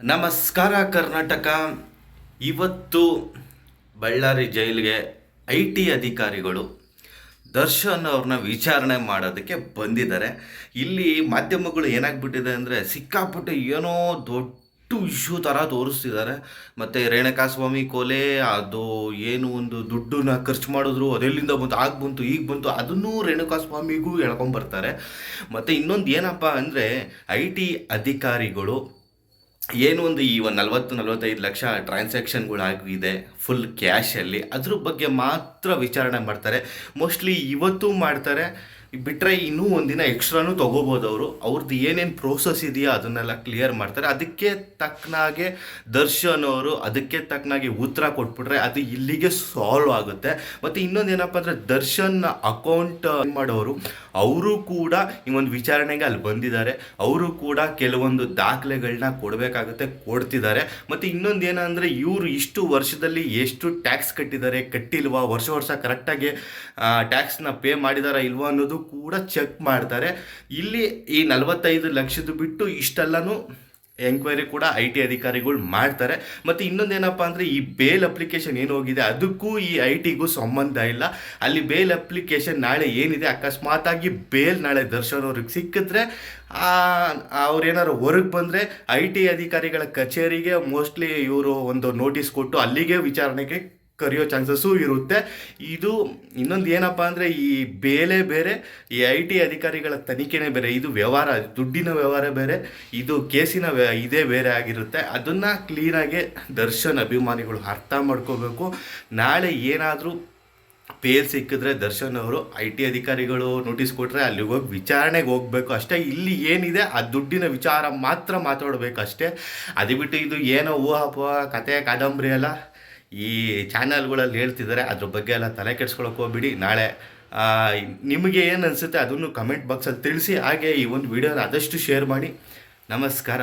ನಮಸ್ಕಾರ ಕರ್ನಾಟಕ. ಇವತ್ತು ಬಳ್ಳಾರಿ ಜೈಲಿಗೆ ಐ ಟಿ ಅಧಿಕಾರಿಗಳು ದರ್ಶನ್ ಅವ್ರನ್ನ ವಿಚಾರಣೆ ಮಾಡೋದಕ್ಕೆ ಬಂದಿದ್ದಾರೆ. ಇಲ್ಲಿ ಮಾಧ್ಯಮಗಳು ಏನಾಗ್ಬಿಟ್ಟಿದೆ ಅಂದರೆ ಸಿಕ್ಕಾಪಟ್ಟೆ ಏನೋ ದೊಡ್ಡ ಇಶ್ಯೂ ಥರ ತೋರಿಸ್ತಿದ್ದಾರೆ. ಮತ್ತು ರೇಣುಕಾಸ್ವಾಮಿ ಕೊಲೆ, ಅದು ಏನು ಒಂದು ದುಡ್ಡನ್ನ ಖರ್ಚು ಮಾಡಿದ್ರು ಅದೆಲ್ಲಿಂದ ಬಂತು, ಆಗ ಬಂತು, ಈಗ ಬಂತು, ಅದನ್ನೂ ರೇಣುಕಾಸ್ವಾಮಿಗೂ ಎಳ್ಕೊಂಬರ್ತಾರೆ. ಮತ್ತು ಇನ್ನೊಂದು ಏನಪ್ಪ ಅಂದರೆ ಐ ಟಿ ಅಧಿಕಾರಿಗಳು ಏನು ಒಂದು ಈ ಒಂದು ನಲ್ವತ್ತು, ನಲವತ್ತೈದು ಲಕ್ಷ ಟ್ರಾನ್ಸಾಕ್ಷನ್ಗಳಾಗಿದೆ ಫುಲ್ ಕ್ಯಾಶಲ್ಲಿ ಅದ್ರ ಬಗ್ಗೆ ಮಾತ್ರ ವಿಚಾರಣೆ ಮಾಡ್ತಾರೆ. ಮೋಸ್ಟ್ಲಿ ಇವತ್ತು ಮಾಡ್ತಾರೆ. ಬಿಟ್ಟರೆ ಇನ್ನೂ ಒಂದಿನ ಎಕ್ಸ್ಟ್ರಾನು ತೊಗೋಬೋದು ಅವರು. ಅವ್ರದ್ದು ಏನೇನು ಪ್ರೋಸೆಸ್ ಇದೆಯೋ ಅದನ್ನೆಲ್ಲ ಕ್ಲಿಯರ್ ಮಾಡ್ತಾರೆ. ಅದಕ್ಕೆ ತಕ್ಕನಾಗೆ ದರ್ಶನ್ ಅವರು ಅದಕ್ಕೆ ತಕ್ಕನಾಗಿ ಉತ್ತರ ಕೊಟ್ಬಿಟ್ರೆ ಅದು ಇಲ್ಲಿಗೆ ಸಾಲ್ವ್ ಆಗುತ್ತೆ. ಮತ್ತು ಇನ್ನೊಂದು ಏನಪ್ಪ ಅಂದರೆ ದರ್ಶನ್ ಅಕೌಂಟ್ ಮಾಡೋರು, ಅವರು ಕೂಡ ಈ ಒಂದು ವಿಚಾರಣೆಗೆ ಅಲ್ಲಿ ಬಂದಿದ್ದಾರೆ. ಅವರು ಕೂಡ ಕೆಲವೊಂದು ದಾಖಲೆಗಳನ್ನ ಕೊಡಬೇಕಾಗುತ್ತೆ, ಕೊಡ್ತಿದ್ದಾರೆ. ಮತ್ತು ಇನ್ನೊಂದು ಏನಂದರೆ ಇವರು ಇಷ್ಟು ವರ್ಷದಲ್ಲಿ ಎಷ್ಟು ಟ್ಯಾಕ್ಸ್ ಕಟ್ಟಿದ್ದಾರೆ, ಕಟ್ಟಿಲ್ವಾ, ವರ್ಷ ವರ್ಷ ಕರೆಕ್ಟಾಗಿ ಟ್ಯಾಕ್ಸ್ನ ಪೇ ಮಾಡಿದಾರಾ ಇಲ್ವಾ ಅನ್ನೋದು ಕೂಡ ಚೆಕ್ ಮಾಡ್ತಾರೆ. ಇಲ್ಲಿ ಈ ನಲವತ್ತೈದು ಲಕ್ಷದ ಬಿಟ್ಟು ಇಷ್ಟೆಲ್ಲನೂ ಎಂಕ್ವೈರಿ ಕೂಡ ಐ ಟಿ ಅಧಿಕಾರಿಗಳು ಮಾಡ್ತಾರೆ. ಮತ್ತು ಇನ್ನೊಂದೇನಪ್ಪ ಅಂದರೆ ಈ ಬೇಲ್ ಅಪ್ಲಿಕೇಶನ್ ಏನು ಹೋಗಿದೆ, ಅದಕ್ಕೂ ಈ ಐ ಟಿಗೂ ಸಂಬಂಧ ಇಲ್ಲ. ಅಲ್ಲಿ ಬೇಲ್ ಅಪ್ಲಿಕೇಶನ್ ನಾಳೆ ಏನಿದೆ, ಅಕಸ್ಮಾತಾಗಿ ಬೇಲ್ ನಾಳೆ ದರ್ಶನ್ ಅವ್ರಿಗೆ ಸಿಕ್ಕಿದ್ರೆ ಅವ್ರೇನಾರು ಹೊರಗೆ ಬಂದರೆ ಐ ಟಿ ಅಧಿಕಾರಿಗಳ ಕಚೇರಿಗೆ ಮೋಸ್ಟ್ಲಿ ಇವರು ಒಂದು ನೋಟಿಸ್ ಕೊಟ್ಟು ಅಲ್ಲಿಗೆ ವಿಚಾರಣೆಗೆ ಕರೆಯೋ ಚಾನ್ಸಸ್ಸು ಇರುತ್ತೆ. ಇದು ಇನ್ನೊಂದು ಏನಪ್ಪ ಅಂದರೆ ಈ ಬೇಲೆ ಬೇರೆ, ಈ ಐ ಟಿ ಅಧಿಕಾರಿಗಳ ತನಿಖೆನೇ ಬೇರೆ, ಇದು ವ್ಯವಹಾರ, ದುಡ್ಡಿನ ವ್ಯವಹಾರ ಬೇರೆ, ಇದು ಕೇಸಿನ ವ್ಯ, ಇದೇ ಬೇರೆ ಆಗಿರುತ್ತೆ. ಅದನ್ನು ಕ್ಲೀನಾಗಿ ದರ್ಶನ್ ಅಭಿಮಾನಿಗಳು ಅರ್ಥ ಮಾಡ್ಕೋಬೇಕು. ನಾಳೆ ಏನಾದರೂ ಪೇಲ್ ಸಿಕ್ಕಿದ್ರೆ ದರ್ಶನ್ ಅವರು ಐ ಟಿ ಅಧಿಕಾರಿಗಳು ನೋಟಿಸ್ ಕೊಟ್ಟರೆ ಅಲ್ಲಿಗೆ ಹೋಗಿ ವಿಚಾರಣೆಗೆ ಹೋಗಬೇಕು. ಅಷ್ಟೇ ಇಲ್ಲಿ ಏನಿದೆ, ಆ ದುಡ್ಡಿನ ವಿಚಾರ ಮಾತ್ರ ಮಾತಾಡಬೇಕು ಅಷ್ಟೇ. ಅದು ಬಿಟ್ಟು ಇದು ಏನೋ ಊಹಾಪೋಹ, ಕತೆ, ಕಾದಂಬರಿ ಎಲ್ಲ ಈ ಚಾನಲ್ಗಳಲ್ಲಿ ಹೇಳ್ತಿದ್ದಾರೆ, ಅದ್ರ ಬಗ್ಗೆ ಎಲ್ಲ ತಲೆ ಕೆಡ್ಸ್ಕೊಳಕ್ಕೆ ಹೋಗ್ಬಿಡಿ. ನಾಳೆ ನಿಮಗೆ ಏನು ಅನಿಸುತ್ತೆ ಅದನ್ನು ಕಮೆಂಟ್ ಬಾಕ್ಸಲ್ಲಿ ತಿಳಿಸಿ, ಹಾಗೆ ಈ ಒಂದು ವಿಡಿಯೋನ ಆದಷ್ಟು ಶೇರ್ ಮಾಡಿ. ನಮಸ್ಕಾರ.